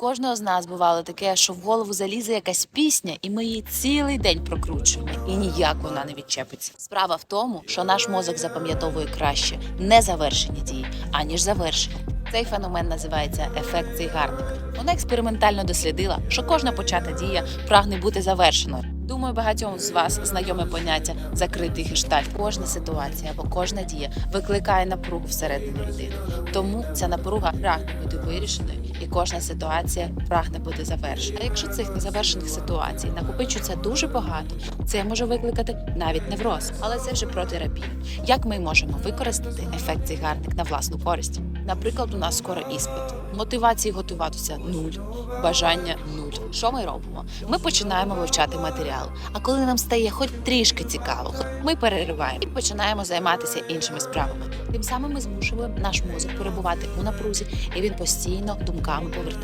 кожного з нас бувало таке, що в голову залізе якась пісня, і ми її цілий день прокручуємо, і ніяк вона не відчепиться. Справа в тому, що наш мозок запам'ятовує краще не завершені дії, аніж завершені. Цей феномен називається ефект цигарник. Вона експериментально дослідила, що кожна почата дія прагне бути завершеною. Думаю, багатьом з вас знайоме поняття закритий гештальт. Кожна ситуація або кожна дія викликає напругу всередині людини. Тому ця напруга прагне бути вирішеною, і кожна ситуація прагне бути завершеною. А якщо цих незавершених ситуацій накопичується дуже багато, це може викликати навіть невроз. Але це вже про терапію. Як ми можемо використати ефект цигарник на власну користь? Наприклад, у нас скоро іспит. Мотивації готуватися нуль, бажання нуль. Що ми робимо? Ми починаємо вивчати матеріал. А коли нам стає хоч трішки цікаво, ми перериваємо і починаємо займатися іншими справами. Тим самим ми змушуємо наш мозок перебувати у напрузі, і він постійно думками повертає.